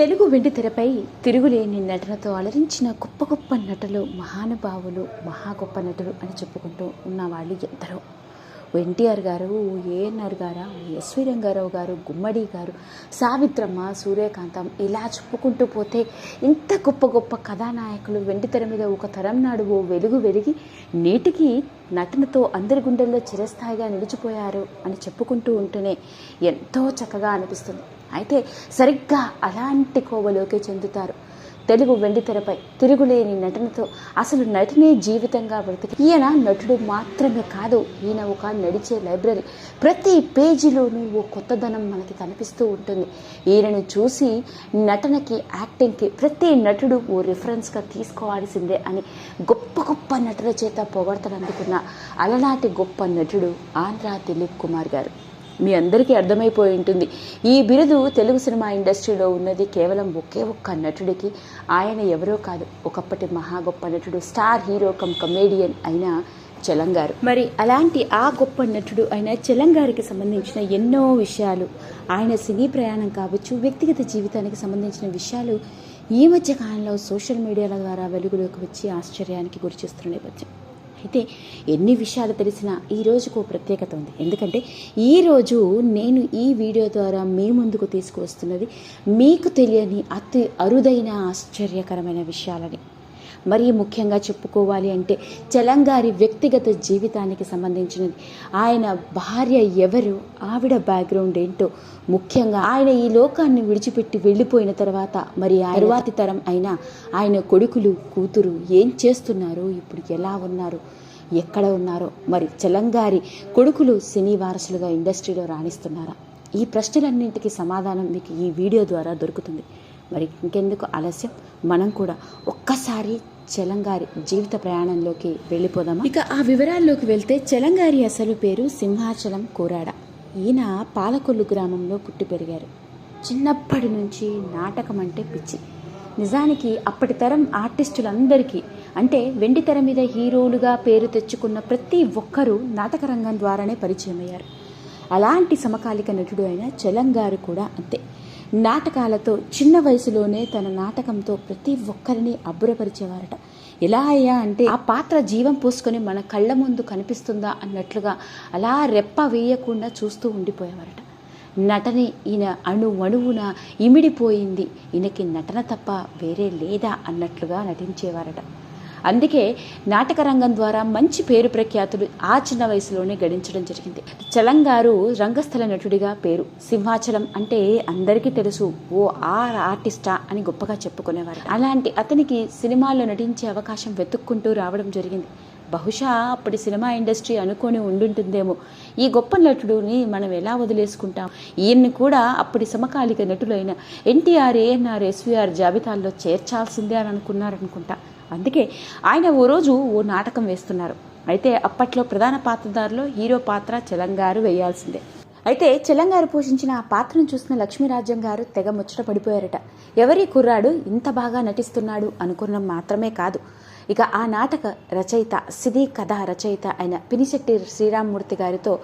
తెలుగు వెండితెరపై తిరుగులేని నటనతో అలరించిన గొప్ప గొప్ప నటులు మహానుభావులు మహా గొప్ప నటులు అని చెప్పుకుంటూ ఉన్నవాళ్ళు ఎందరో. ఎన్టీఆర్ గారు ఏఎన్ఆర్ గారు ఎస్వి రంగారావు గారు గుమ్మడి గారు సావిత్రమ్మ సూర్యకాంతం ఇలా చెప్పుకుంటూ పోతే ఇంత గొప్ప గొప్ప కథానాయకులు వెండితెర మీద ఒక తరం నాడు ఓ వెలుగు వెలిగి నేటికి నటనతో అందరి గుండెల్లో చిరస్థాయిగా నిలిచిపోయారు అని చెప్పుకుంటూ ఉంటేనే ఎంతో చక్కగా అనిపిస్తుంది. అయితే సరిగ్గా అలాంటి కోవలోకి చెందుతారు. తెలుగు వెండితెరపై తిరుగులేని నటనతో అసలు నటనే జీవితంగా బ్రతికి ఈయన నటుడు మాత్రమే కాదు ఈయన ఒక నడిచే లైబ్రరీ. ప్రతి పేజీలోనూ ఓ కొత్తదనం మనకి కనిపిస్తూ ఉంటుంది. ఈయనను చూసి నటనకి యాక్టింగ్కి ప్రతి నటుడు ఓ రిఫరెన్స్గా తీసుకోవాల్సిందే అని గొప్ప గొప్ప నటుల చేత పొగడతలు అందుకున్న అలనాటి గొప్ప నటుడు ఆంధ్ర దిలీప్ కుమార్ గారు. మీ అందరికీ అర్థమైపోయి ఉంటుంది. ఈ బిరుదు తెలుగు సినిమా ఇండస్ట్రీలో ఉన్నది కేవలం ఒకే ఒక్క నటుడికి ఆయన ఎవరో కాదు ఒకప్పటి మహా గొప్ప నటుడు స్టార్ హీరో కమ్ కమేడియన్ అయిన చెలంగారు మరి అలాంటి ఆ గొప్ప నటుడు అయిన చెలంగారికి సంబంధించిన ఎన్నో విషయాలు ఆయన సినీ ప్రయాణం కావచ్చు వ్యక్తిగత జీవితానికి సంబంధించిన విషయాలు ఈ మధ్య కాలంలో సోషల్ మీడియాల ద్వారా వెలుగులోకి వచ్చి ఆశ్చర్యానికి గురి చేస్తున్న నేపథ్యం. అయితే ఎన్ని విషయాలు తెలిసినా ఈ రోజుకు ఓ ప్రత్యేకత ఉంది. ఎందుకంటే ఈ రోజు నేను ఈ వీడియో ద్వారా మీ ముందుకు తీసుకువస్తున్నది మీకు తెలియని అతి అరుదైన ఆశ్చర్యకరమైన విషయాలని. మరీ ముఖ్యంగా చెప్పుకోవాలి అంటే చలంగారి వ్యక్తిగత జీవితానికి సంబంధించినది. ఆయన భార్య ఎవరు? ఆవిడ బ్యాక్గ్రౌండ్ ఏంటో ముఖ్యంగా ఆయన ఈ లోకాన్ని విడిచిపెట్టి వెళ్ళిపోయిన తర్వాత మరి ఆ తరువాతి తరం అయిన ఆయన కొడుకులు కూతురు ఏం చేస్తున్నారు ఇప్పుడు ఎలా ఉన్నారు ఎక్కడ ఉన్నారో మరి చలంగారి కొడుకులు సినీ వారసులుగా ఇండస్ట్రీలో రాణిస్తున్నారా? ఈ ప్రశ్నలన్నింటికి సమాధానం మీకు ఈ వీడియో ద్వారా దొరుకుతుంది. మరి ఇంకెందుకు ఆలస్యం? మనం కూడా ఒక్కసారి చెలంగారి జీవిత ప్రయాణంలోకి వెళ్ళిపోదామా? ఇక ఆ వివరాల్లోకి వెళ్తే చెలంగారి అసలు పేరు సింహాచలం కోరాడ. ఈయన పాలకొల్లు గ్రామంలో పుట్టి పెరిగారు. చిన్నప్పటి నుంచి నాటకం అంటే పిచ్చి. నిజానికి అప్పటి తరం ఆర్టిస్టులందరికీ అంటే వెండి తెర మీద హీరోలుగా పేరు తెచ్చుకున్న ప్రతి ఒక్కరూ నాటక రంగం ద్వారానే పరిచయం అయ్యారు అలాంటి సమకాలిక నటుడు అయిన చెలంగారు కూడా అంతే. నాటకాలతో చిన్న వయసులోనే తన నాటకంతో ప్రతి ఒక్కరిని అబ్బురపరిచేవారట. ఎలా అయ్యా అంటే ఆ పాత్ర జీవం పోసుకొని మన కళ్ళ ముందు కనిపిస్తుందా అన్నట్లుగా అలా రెప్ప వేయకుండా చూస్తూ ఉండిపోయేవారట. నటనే ఈయన అణు అణువున ఇమిడిపోయింది. ఈయనకి నటన తప్ప వేరే లేదా అన్నట్లుగా నటించేవారట. అందుకే నాటక రంగం ద్వారా మంచి పేరు ప్రఖ్యాతులు ఆ చిన్న వయసులోనే గడించడం జరిగింది. చలంగారు రంగస్థల నటుడిగా పేరు. సింహాచలం అంటే అందరికీ తెలుసు. ఓ ఆ ఆర్టిస్టా అని గొప్పగా చెప్పుకునేవారు. అలాంటి అతనికి సినిమాల్లో నటించే అవకాశం వెతుక్కుంటూ రావడం జరిగింది. బహుశా అప్పటి సినిమా ఇండస్ట్రీ అనుకొని ఉండుంటుందేమో. ఈ గొప్ప నటుడిని మనం ఎలా వదిలేసుకుంటాం? ఈయన్ని కూడా అప్పటి సమకాలిక నటులైన ఎన్టీఆర్ ఏఎన్ఆర్ ఎస్వీఆర్ జాబితాల్లో చేర్చాల్సిందే అని అనుకున్నారనుకుంటా. అందుకే ఆయన ఓ రోజు ఓ నాటకం వేస్తున్నారు. అయితే అప్పట్లో ప్రధాన పాత్రదారులో హీరో పాత్ర చలంగారు వేయాల్సిందే. అయితే చెలంగారు పోషించిన ఆ పాత్రను చూసిన లక్ష్మీరాజ్యం గారు తెగ ముచ్చట పడిపోయారట. ఎవరి కుర్రాడు ఇంత బాగా నటిస్తున్నాడు అనుకున్న మాత్రమే కాదు. ఇక ఆ నాటక రచయిత సినీ కథ రచయిత అయిన పినిశెట్టి శ్రీరామ్మూర్తి గారితో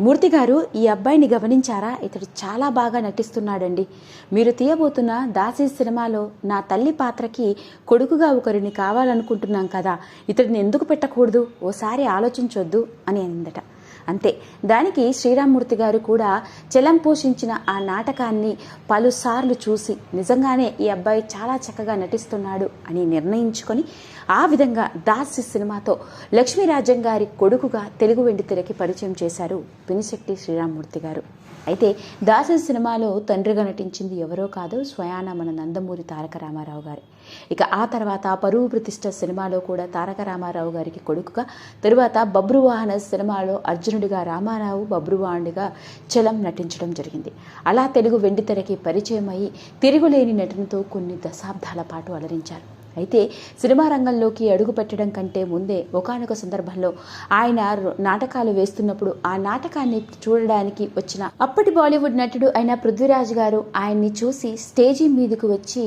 మూర్తి గారు ఈ అబ్బాయిని గమనించారా? ఇతడు చాలా బాగా నటిస్తున్నాడండి. మీరు తీయబోతున్న దాసి సినిమాలో నా తల్లి పాత్రకి కొడుకుగా ఒకరిని కావాలనుకుంటున్నాం కదా. ఇతడిని ఎందుకు పెట్టకూడదు? ఓసారి ఆలోచించొద్దు అని అందట అంతే. దానికి శ్రీరామ్మూర్తి గారు కూడా చలం పోషించిన ఆ నాటకాన్ని పలుసార్లు చూసి నిజంగానే ఈ అబ్బాయి చాలా చక్కగా నటిస్తున్నాడు అని నిర్ణయించుకొని ఆ విధంగా దాసి సినిమాతో లక్ష్మీరాజం గారి కొడుకుగా తెలుగు వెండితెరకి పరిచయం చేశారు పినిశెట్టి శ్రీరామ్మూర్తి గారు. అయితే దాసి సినిమాలో తండ్రిగా నటించింది ఎవరో కాదు స్వయాన మన నందమూరి తారక రామారావు గారు. ఇక ఆ తర్వాత పరువు ప్రతిష్ట సినిమాలో కూడా తారక రామారావు గారికి కొడుకుగా తరువాత బబ్రువాహన సినిమాలో అర్జునుడిగా రామారావు బబ్రువాహనుడిగా చలం నటించడం జరిగింది. అలా తెలుగు వెండితెరకి పరిచయం అయ్యి తిరుగులేని నటనతో కొన్ని దశాబ్దాల పాటు అలరించారు. అయితే సినిమా రంగంలోకి అడుగు పెట్టడం కంటే ముందే ఒకనొక సందర్భంలో ఆయన నాటకాలు వేస్తున్నప్పుడు ఆ నాటకాన్ని చూడడానికి వచ్చిన అప్పటి బాలీవుడ్ నటుడు అయిన పృథ్వీరాజ్ గారు ఆయన్ని చూసి స్టేజీ మీదకు వచ్చి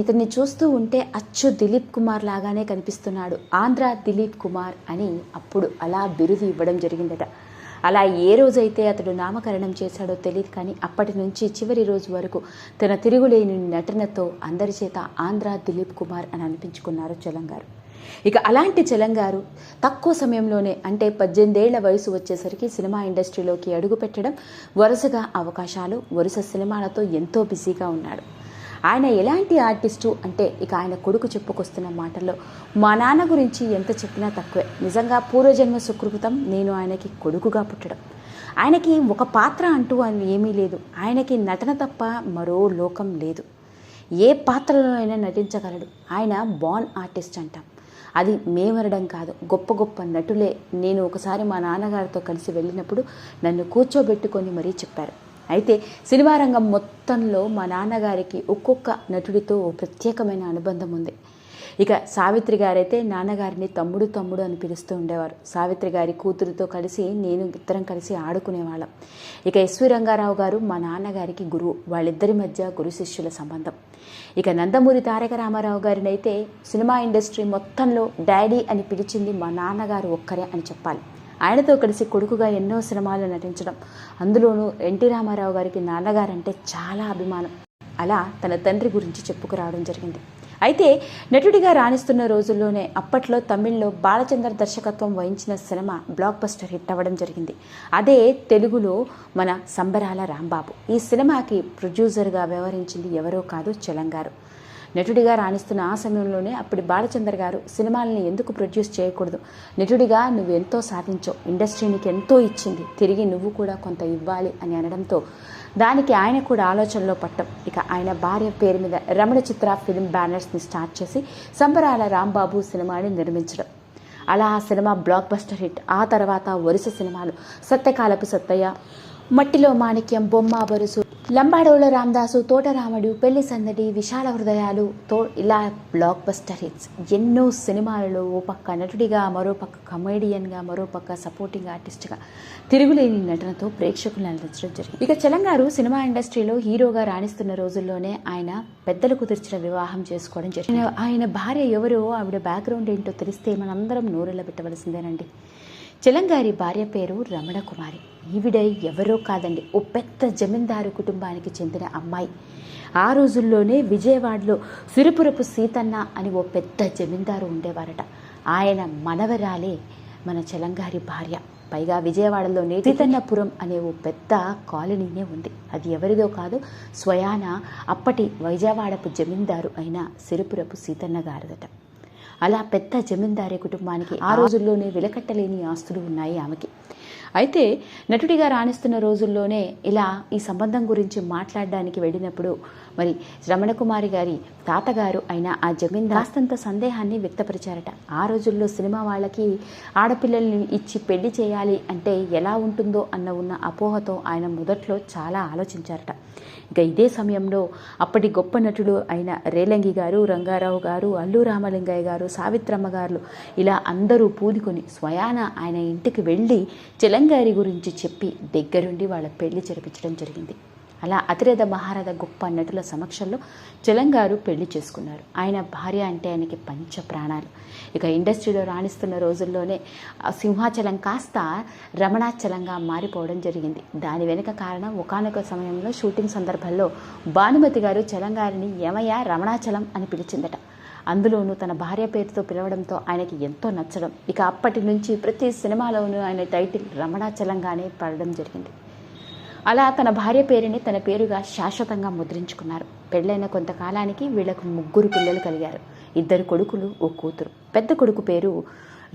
ఇతన్ని చూస్తూ ఉంటే అచ్చు దిలీప్ కుమార్ లాగానే కనిపిస్తున్నాడు. ఆంధ్ర దిలీప్ కుమార్ అని అప్పుడు అలా బిరుదు ఇవ్వడం జరిగిందట. అలా ఏ రోజైతే అతడు నామకరణం చేశాడో తెలియదు కానీ అప్పటి నుంచి చివరి రోజు వరకు తన తిరుగులేని నటనతో అందరి చేత ఆంధ్ర దిలీప్ కుమార్ అని అనిపించుకున్నారు చలంగారు. ఇక అలాంటి చలంగారు తక్కువ సమయంలోనే అంటే పద్దెనిమిదేళ్ళ వయసు వచ్చేసరికి సినిమా ఇండస్ట్రీలోకి అడుగుపెట్టడం వరుసగా అవకాశాలు వరుస సినిమాలతో ఎంతో బిజీగా ఉన్నాడు. ఆయన ఎలాంటి ఆర్టిస్టు అంటే ఇక ఆయన కొడుకు చెప్పుకొస్తున్న మాటల్లో మా నాన్న గురించి ఎంత చెప్పినా తక్కువే. నిజంగా పూర్వజన్మ సుకృతం నేను ఆయనకి కొడుకుగా పుట్టడం. ఆయనకి ఒక పాత్ర అంటూ అని ఏమీ లేదు. ఆయనకి నటన తప్ప మరో లోకం లేదు. ఏ పాత్రలో అయినా నటించగలడు. ఆయన బాన్ ఆర్టిస్ట్ అంటాం. అది మేమరడం కాదు. గొప్ప గొప్ప నటులే. నేను ఒకసారి మా నాన్నగారితో కలిసి వెళ్ళినప్పుడు నన్ను కూర్చోబెట్టుకొని మరీ చెప్పారు. అయితే సినిమా రంగం మొత్తంలో మా నాన్నగారికి ఒక్కొక్క నటుడితో ఓ ప్రత్యేకమైన అనుబంధం ఉంది. ఇక సావిత్రి గారైతే నాన్నగారిని తమ్ముడు తమ్ముడు అని పిలుస్తూ ఉండేవారు. సావిత్రి గారి కూతురుతో కలిసి నేను ఇద్దరం కలిసి ఆడుకునేవాళ్ళం. ఇక ఎస్వి రంగారావు గారు మా నాన్నగారికి గురువు. వాళ్ళిద్దరి మధ్య గురు శిష్యుల సంబంధం. ఇక నందమూరి తారక రామారావు గారినైతే సినిమా ఇండస్ట్రీ మొత్తంలో డాడీ అని పిలిచింది మా నాన్నగారు ఒక్కరే అని చెప్పాలి. ఆయనతో కలిసి కొడుకుగా ఎన్నో సినిమాలు నటించడం. అందులోనూ ఎన్టీ రామారావు గారికి నాన్నగారంటే చాలా అభిమానం. అలా తన తండ్రి గురించి చెప్పుకురావడం జరిగింది. అయితే నటుడిగా రాణిస్తున్న రోజుల్లోనే అప్పట్లో తమిళ్ళో బాలచంద్ర దర్శకత్వం వహించిన సినిమా బ్లాక్ బస్టర్ హిట్ అవ్వడం జరిగింది. అదే తెలుగులో మన సంబరాల రాంబాబు. ఈ సినిమాకి ప్రొడ్యూసర్గా వ్యవహరించింది ఎవరో కాదు చెలంగారు. నటుడిగా రాణిస్తున్న ఆ సమయంలోనే అప్పటి బాలచందర్ గారు సినిమాలని ఎందుకు ప్రొడ్యూస్ చేయకూడదు? నటుడిగా నువ్వు ఎంతో సాధించావు. ఇండస్ట్రీ నీకు ఎంతో ఇచ్చింది. తిరిగి నువ్వు కూడా కొంత ఇవ్వాలి అని అనడంతో దానికి ఆయన కూడా ఆలోచనలో పట్టం ఇక ఆయన భార్య పేరు మీద రమణ చిత్ర ఫిలిం బ్యానర్స్ని స్టార్ట్ చేసి సంబరాల రాంబాబు సినిమాని నిర్మించడం. అలా ఆ సినిమా బ్లాక్ బస్టర్ హిట్. ఆ తర్వాత వరుస సినిమాలు సత్యకాలపు సత్తయ్య మట్టిలో మాణిక్యం బొమ్మ బరుసు లంబాడోల రామదాసు తోటరాముడు పెళ్ళి సందడి విశాల హృదయాలు తో ఇలా బ్లాక్ బస్టర్ హిట్స్ ఎన్నో సినిమాలలో ఓ పక్క నటుడిగా మరో పక్క కమేడియన్గా మరో పక్క సపోర్టింగ్ ఆర్టిస్ట్గా తిరుగులేని నటనతో ప్రేక్షకులను అందించడం జరిగింది. ఇక చలంగారు సినిమా ఇండస్ట్రీలో హీరోగా రాణిస్తున్న రోజుల్లోనే ఆయన పెద్దలు కుదిర్చిన వివాహం చేసుకోవడం జరిగింది. ఆయన భార్య ఎవరో ఆవిడ బ్యాక్గ్రౌండ్ ఏంటో తెలిస్తే మనందరం నోరెళ్ళ పెట్టవలసిందేనండి చెలంగారి భార్య పేరు రమణ కుమారి. ఈవిడ ఎవరో కాదండి. ఓ పెద్ద జమీందారు కుటుంబానికి చెందిన అమ్మాయి. ఆ రోజుల్లోనే విజయవాడలో సిరిపురపు సీతన్న అని ఓ పెద్ద జమీందారు ఉండేవారట. ఆయన మనవరాలే మన చలంగారి భార్య. పైగా విజయవాడలోనే సీతన్నపురం అనే ఓ పెద్ద కాలనీనే ఉంది. అది ఎవరిదో కాదు స్వయాన అప్పటి వైజావాడపు జమీందారు అయిన సిరిపురపు సీతన్న గారిదట. అలా పెద్ద జమీందారి కుటుంబానికి ఆ రోజుల్లోనే విలకట్టలేని ఆస్తులు ఉన్నాయి ఆమెకి. అయితే నటుడిగా రాణిస్తున్న రోజుల్లోనే ఇలా ఈ సంబంధం గురించి మాట్లాడడానికి వెళ్ళినప్పుడు మరి రమణకుమారి గారి తాతగారు అయిన ఆ జమీందార్ కాస్తంత సందేహాన్ని వ్యక్తపరిచారట. ఆ రోజుల్లో సినిమా వాళ్ళకి ఆడపిల్లల్ని ఇచ్చి పెళ్ళి చేయాలి అంటే ఎలా ఉంటుందో అన్న ఉన్న అపోహతో ఆయన మొదట్లో చాలా ఆలోచించారట. ఇక ఇదే సమయంలో అప్పటి గొప్ప నటుడు అయిన రేలంగి గారు రంగారావు గారు అల్లు రామలింగయ్య గారు సావిత్రమ్మ గారు ఇలా అందరూ పూనుకొని స్వయాన ఆయన ఇంటికి వెళ్ళి చెలంగారి గురించి చెప్పి దగ్గరుండి వాళ్ళ పెళ్ళి జరిపించడం జరిగింది. అలా అతిరేధ మహారథ గొప్ప నటుల సమక్షంలో చెలంగారు పెళ్ళి చేసుకున్నారు. ఆయన భార్య అంటే ఆయనకి పంచ ప్రాణాలు. ఇక ఇండస్ట్రీలో రాణిస్తున్న రోజుల్లోనే సింహాచలం కాస్త రమణాచలంగా మారిపోవడం జరిగింది. దాని వెనుక కారణం ఒకానొక సమయంలో షూటింగ్ సందర్భంలో భానుమతి గారు చలంగారిని ఏమయ్య రమణాచలం అని పిలిచిందట. అందులోనూ తన భార్య పేరుతో పిలవడంతో ఆయనకి ఎంతో నచ్చడం. ఇక అప్పటి నుంచి ప్రతి సినిమాలోనూ ఆయన టైటిల్ రమణాచలంగానే పడడం జరిగింది. అలా తన భార్య పేరుని తన పేరుగా శాశ్వతంగా ముద్రించుకున్నారు. పెళ్ళైన కొంతకాలానికి వీళ్ళకు ముగ్గురు పిల్లలు కలిగారు. ఇద్దరు కొడుకులు ఓ కూతురు. పెద్ద కొడుకు పేరు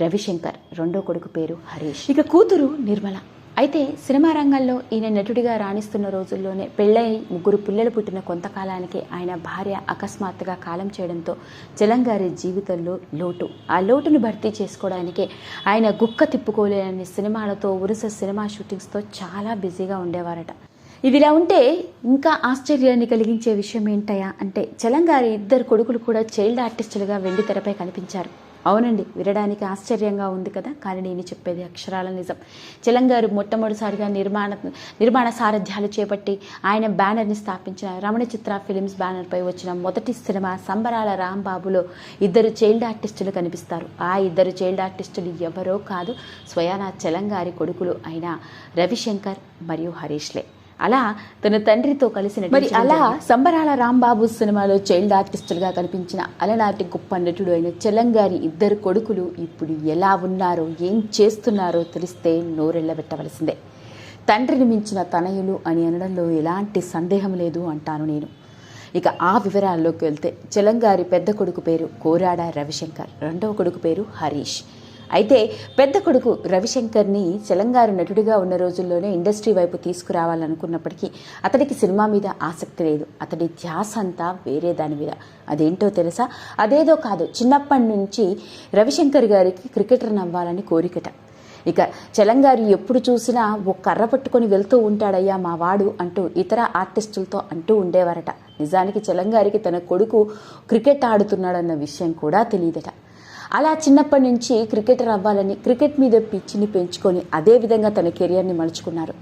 రవిశంకర్ రెండో కొడుకు పేరు హరీష్. ఇక కూతురు నిర్మల. అయితే సినిమా రంగంలో ఈయన నటుడిగా రాణిస్తున్న రోజుల్లోనే పెళ్ళై ముగ్గురు పిల్లలు పుట్టిన కొంతకాలానికి ఆయన భార్య అకస్మాత్తుగా కాలం చేయడంతో జలంగారి జీవితంలో లోటు. ఆ లోటును భర్తీ చేసుకోవడానికి ఆయన గుక్క తిప్పుకోలేని సినిమాలతో వరుస సినిమా షూటింగ్స్తో చాలా బిజీగా ఉండేవారట. ఇదిలా ఉంటే ఇంకా ఆశ్చర్యాన్ని కలిగించే విషయం ఏంటయా అంటే చలంగారి ఇద్దరు కొడుకులు కూడా చైల్డ్ ఆర్టిస్టులుగా వెండి తెరపై కనిపించారు. అవునండి వినడానికి ఆశ్చర్యంగా ఉంది కదా? కానీ నేను చెప్పేది అక్షరాల నిజం. చెలంగారు మొట్టమొదటిసారిగా నిర్మాణ నిర్మాణ సారథ్యాలు చేపట్టి ఆయన బ్యానర్ని స్థాపించిన రమణ చిత్ర ఫిలిమ్స్ బ్యానర్పై వచ్చిన మొదటి సినిమా సంబరాల రాంబాబులో ఇద్దరు చైల్డ్ ఆర్టిస్టులు కనిపిస్తారు. ఆ ఇద్దరు చైల్డ్ ఆర్టిస్టులు ఎవరో కాదు స్వయానా చెలంగారి కొడుకులు అయిన రవిశంకర్ మరియు హరీష్లే అలా తన తండ్రితో కలిసి మరి అలా సంబరాల రాంబాబు సినిమాలో చైల్డ్ ఆర్టిస్టులుగా కనిపించిన అలనాటి గొప్ప నటుడు అయిన చెలంగారి ఇద్దరు కొడుకులు ఇప్పుడు ఎలా ఉన్నారో ఏం చేస్తున్నారో తెలిస్తే నోరెళ్ళబెట్టవలసిందే. తండ్రిని మించిన తనయులు అని అనడంలో ఎలాంటి సందేహం లేదు అంటాను నేను. ఇక ఆ వివరాల్లోకి వెళ్తే చెలంగారి పెద్ద కొడుకు పేరు కోరాడ రవిశంకర్ రెండవ కొడుకు పేరు హరీష్. అయితే పెద్ద కొడుకు రవిశంకర్ని చెలంగారు నటుడిగా ఉన్న రోజుల్లోనే ఇండస్ట్రీ వైపు తీసుకురావాలనుకున్నప్పటికీ అతడికి సినిమా మీద ఆసక్తి లేదు. అతడి ధ్యాస అంతా వేరే దాని మీద. అదేంటో తెలుసా? అదేదో కాదు. చిన్నప్పటి నుంచి రవిశంకర్ గారికి క్రికెటర్ అవ్వాలని కోరికట. ఇక చెలంగారు ఎప్పుడు చూసినా ఓ కర్ర పట్టుకొని వెళ్తూ ఉంటాడయ్యా మా వాడు అంటూ ఇతర ఆర్టిస్టులతో అంటూ ఉండేవారట. నిజానికి చెలంగారికి తన కొడుకు క్రికెట్ ఆడుతున్నాడన్న విషయం కూడా తెలియదట అలా చిన్నప్పటి నుంచి క్రికెటర్ అవ్వాలని క్రికెట్ మీద పిచ్చిని పెంచుకొని అదే విధంగా తన కెరియర్ని మలుచుకున్నారు.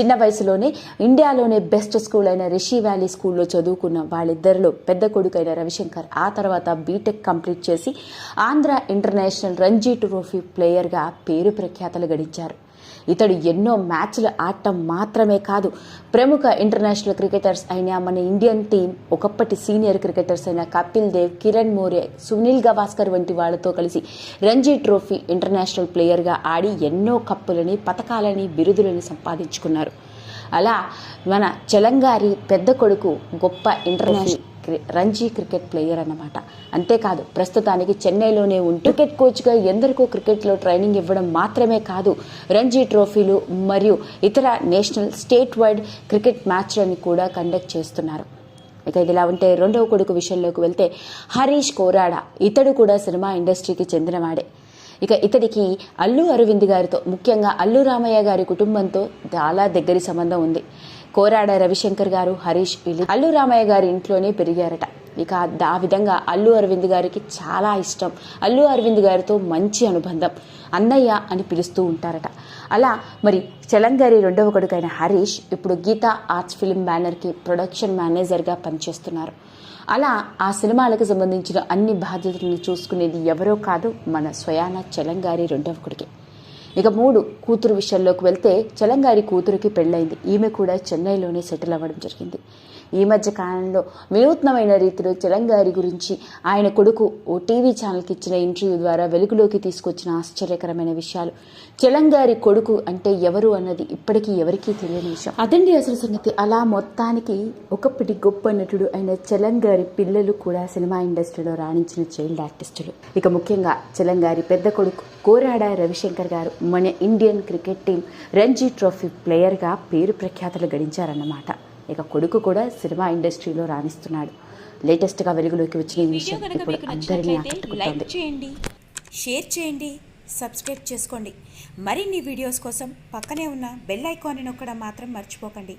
చిన్న వయసులోనే ఇండియాలోనే బెస్ట్ స్కూల్ అయిన రిషి వ్యాలీ స్కూల్లో చదువుకున్న వాళ్ళిద్దరిలో పెద్ద కొడుకైన రవిశంకర్ ఆ తర్వాత బీటెక్ కంప్లీట్ చేసి ఆంధ్ర ఇంటర్నేషనల్ రంజీ ట్రోఫీ ప్లేయర్గా పేరు ప్రఖ్యాతలు గడించారు. ఇతడు ఎన్నో మ్యాచ్లు ఆడటం మాత్రమే కాదు ప్రముఖ ఇంటర్నేషనల్ క్రికెటర్స్ అయిన మన ఇండియన్ టీం ఒకప్పటి సీనియర్ క్రికెటర్స్ అయిన కపిల్ దేవ్ కిరణ్ మోరే సునీల్ గవాస్కర్ వంటి వాళ్ళతో కలిసి రంజీ ట్రోఫీ ఇంటర్నేషనల్ ప్లేయర్గా ఆడి ఎన్నో కప్పులని పథకాలని బిరుదులని సంపాదించుకున్నారు. అలా మన చలంగారి పెద్ద కొడుకు గొప్ప ఇంటర్నేషనల్ రంజీ క్రికెట్ ప్లేయర్ అన్నమాట. అంతేకాదు ప్రస్తుతానికి చెన్నైలోనే ఉంటూ క్రికెట్ కోచ్గా ఎందరికో క్రికెట్లో ట్రైనింగ్ ఇవ్వడం మాత్రమే కాదు రంజీ ట్రోఫీలు మరియు ఇతర నేషనల్ స్టేట్ వైడ్ క్రికెట్ మ్యాచ్లను కూడా కండక్ట్ చేస్తున్నారు. ఇక ఇదిలా ఉంటే రెండవ కొడుకు విషయంలోకి వెళ్తే హరీష్ కోరాడ ఇతడు కూడా సినిమా ఇండస్ట్రీకి చెందినవాడే. ఇక ఇతడికి అల్లు అరవింద్ గారితో ముఖ్యంగా అల్లు రామయ్య గారి కుటుంబంతో చాలా దగ్గరి సంబంధం ఉంది. కోరాడ రవిశంకర్ గారు హరీష్ వీళ్ళు అల్లు రామయ్య గారి ఇంట్లోనే పెరిగారట. ఇక ఆ విధంగా అల్లు అరవింద్ గారికి చాలా ఇష్టం. అల్లు అరవింద్ గారితో మంచి అనుబంధం. అన్నయ్య అని పిలుస్తూ ఉంటారట. అలా మరి చలంగారి రెండవ కొడుకైన హరీష్ ఇప్పుడు గీతా ఆర్ట్స్ ఫిల్మ్ బ్యానర్కి ప్రొడక్షన్ మేనేజర్గా పనిచేస్తున్నారు. అలా ఆ సినిమాలకు సంబంధించిన అన్ని బాధ్యతలను చూసుకునేది ఎవరో కాదు మన స్వయాన చలంగారి రెండవ కొడుకే. ఇక మూడు కూతురు విషయంలోకి వెళ్తే చలంగారి కూతురికి పెళ్ళైంది. ఈమె కూడా చెన్నైలోనే సెటిల్ అవ్వడం జరిగింది. ఈ మధ్య కాలంలో వినూత్నమైన రీతిలో చిరంగారి గురించి ఆయన కొడుకు ఓ టీవీ ఛానల్కి ఇచ్చిన ఇంటర్వ్యూ ద్వారా వెలుగులోకి తీసుకొచ్చిన ఆశ్చర్యకరమైన విషయాలు. చిలంగారి కొడుకు అంటే ఎవరు అన్నది ఇప్పటికీ ఎవరికీ తెలియని విషయం. అదండి అసలు సంగతి. అలా మొత్తానికి ఒకప్పటి గొప్ప నటుడు అయిన చెలంగారి పిల్లలు కూడా సినిమా ఇండస్ట్రీలో రాణించిన చైల్డ్ ఆర్టిస్టులు. ఇక ముఖ్యంగా చెలంగారి పెద్ద కొడుకు కోరాడ రవిశంకర్ గారు మన Indian cricket team Ranji trophy ప్లేయర్గా పేరు ప్రఖ్యాతలు గడించారన్నమాట. ఇక కొడుకు కూడా సినిమా ఇండస్ట్రీలో రాణిస్తున్నాడు. లేటెస్ట్గా వెలుగులోకి వచ్చిన ఈ విషయం ఇప్పుడు అందరినీ లైక్ చేయండి షేర్ చేయండి సబ్స్క్రైబ్ చేసుకోండి. మరిన్ని వీడియోస్ కోసం పక్కనే ఉన్న బెల్ ఐకాన్ని నొక్కడం మాత్రం మర్చిపోకండి.